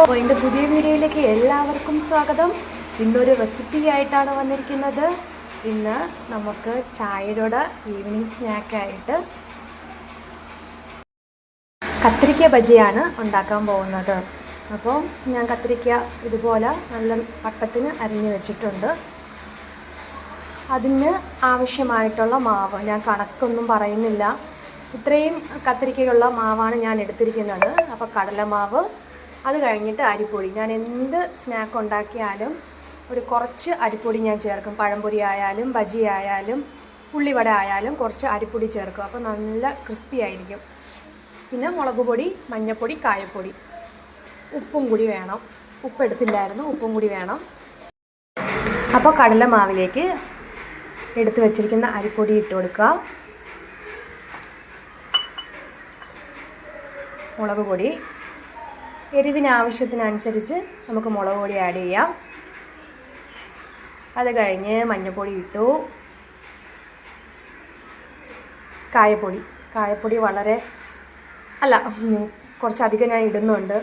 അപ്പോൾ എന്റെ പുതിയ വീഡിയോയിലേക്ക് എല്ലാവർക്കും സ്വാഗതം. ഇന്നൊരു റെസിപ്പി ആയിട്ടാണ് വന്നിരിക്കുന്നത്. ഇന്ന് നമുക്ക് ചായയുടെ ഈവനിങ് സ്നാക്കായിട്ട് കത്തിരിക്ക ബജിയാണ് ഉണ്ടാക്കാൻ പോകുന്നത്. അപ്പോൾ ഞാൻ കത്തിരിക്ക ഇതുപോലെ നല്ല വട്ടത്തിന് അരിഞ്ഞ് വെച്ചിട്ടുണ്ട്. അതിന് ആവശ്യമായിട്ടുള്ള മാവ് ഞാൻ കണക്കൊന്നും പറയുന്നില്ല. ഇത്രയും കത്തിരിക്കയുള്ള മാവാണ് ഞാൻ എടുത്തിരിക്കുന്നത്. അപ്പോൾ കടലമാവ് അത് കഴിഞ്ഞിട്ട് അരിപ്പൊടി. ഞാൻ എന്ത് സ്നാക്ക് ഉണ്ടാക്കിയാലും ഒരു കുറച്ച് അരിപ്പൊടി ഞാൻ ചേർക്കും. പഴംപൊരി ആയാലും ബജി ആയാലും ഉള്ളിവട ആയാലും കുറച്ച് അരിപ്പൊടി ചേർക്കും. അപ്പോൾ നല്ല ക്രിസ്പി ആയിരിക്കും. പിന്നെ മുളക് പൊടി മഞ്ഞൾപ്പൊടി കായപ്പൊടി. ഉപ്പും കൂടി വേണം. ഉപ്പ് എടുത്തില്ലായിരുന്നു ഉപ്പും കൂടി വേണം. അപ്പോൾ കടലമാവിലേക്ക് എടുത്തു വച്ചിരിക്കുന്ന അരിപ്പൊടി ഇട്ട് കൊടുക്കുക. മുളക് പൊടി. എരിവിന് ആവശ്യത്തിനനുസരിച്ച് നമുക്ക് മുളക് പൊടി ആഡ് ചെയ്യാം. അത് കഴിഞ്ഞ് മഞ്ഞൾപ്പൊടി ഇട്ടു. കായപ്പൊടി. കായപ്പൊടി വളരെ അല്ല കുറച്ചധികം ഞാൻ ഇടുന്നുണ്ട്.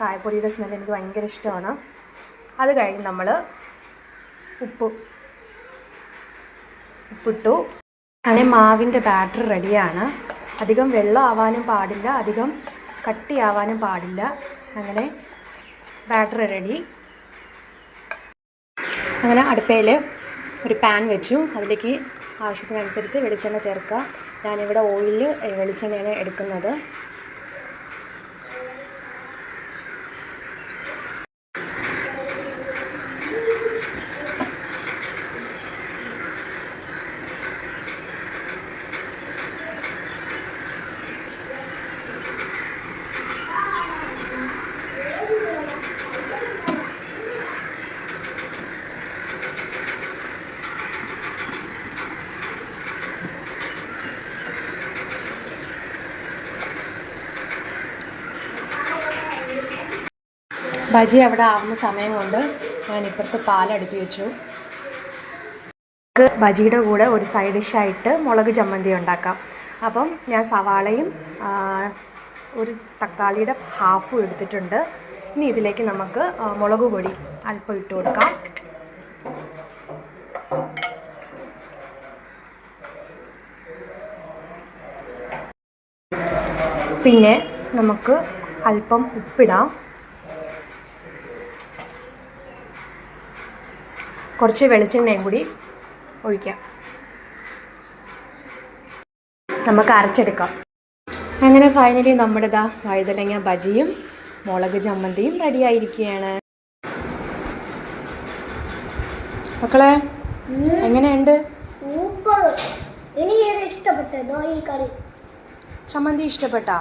കായപ്പൊടിയുടെ സ്മെൽ എനിക്ക് ഭയങ്കര ഇഷ്ടമാണ്. അത് കഴിഞ്ഞ് നമ്മൾ ഉപ്പ് ഉപ്പിട്ടു. അങ്ങനെ മാവിന്റെ ബാറ്റർ റെഡിയാണ് അധികം വെള്ളം ആവാനും പാടില്ല. അധികം കട്ടിയാവാനും പാടില്ല. അങ്ങനെ ബാറ്റർ റെഡി. അങ്ങനെ അടുപ്പയിൽ ഒരു പാൻ വെച്ചു. അതിലേക്ക് ആവശ്യത്തിനനുസരിച്ച് വെളിച്ചെണ്ണ ചേർക്കുക. ഞാനിവിടെ ഓയിലിൽ വെളിച്ചെണ്ണയാണ് എടുക്കുന്നത്. ബജി അവിടെ ആവുന്ന സമയം കൊണ്ട് ഞാൻ ഇപ്പുറത്ത് പാലടുപ്പി വെച്ചു. നമുക്ക് ബജിയുടെ കൂടെ ഒരു സൈഡ് ഡിഷായിട്ട് മുളക് ചമ്മന്തി ഉണ്ടാക്കാം. അപ്പം ഞാൻ സവാളയും ഒരു തക്കാളിയുടെ ഹാഫും എടുത്തിട്ടുണ്ട്. ഇനി ഇതിലേക്ക് നമുക്ക് മുളക് പൊടി അല്പം ഇട്ട് കൊടുക്കാം. പിന്നെ നമുക്ക് അല്പം ഉപ്പിടാം. കുറച്ച് വെളിച്ചെണ്ണയും കൂടി ഒഴിക്കാം. നമുക്ക് അരച്ചെടുക്കാം. അങ്ങനെ ഫൈനലി നമ്മുടെ ഇതാ വഴുതലങ്ങ ബജിയും മുളക് ചമ്മന്തിയും റെഡിയായിരിക്കുകയാണ് മക്കളെ എങ്ങനെയുണ്ട്? സൂപ്പർ. എനിക്ക് ഏത് ഇഷ്ടപ്പെട്ടതോ? ഈ കറി. ചമ്മന്തി ഇഷ്ടപ്പെട്ടാ.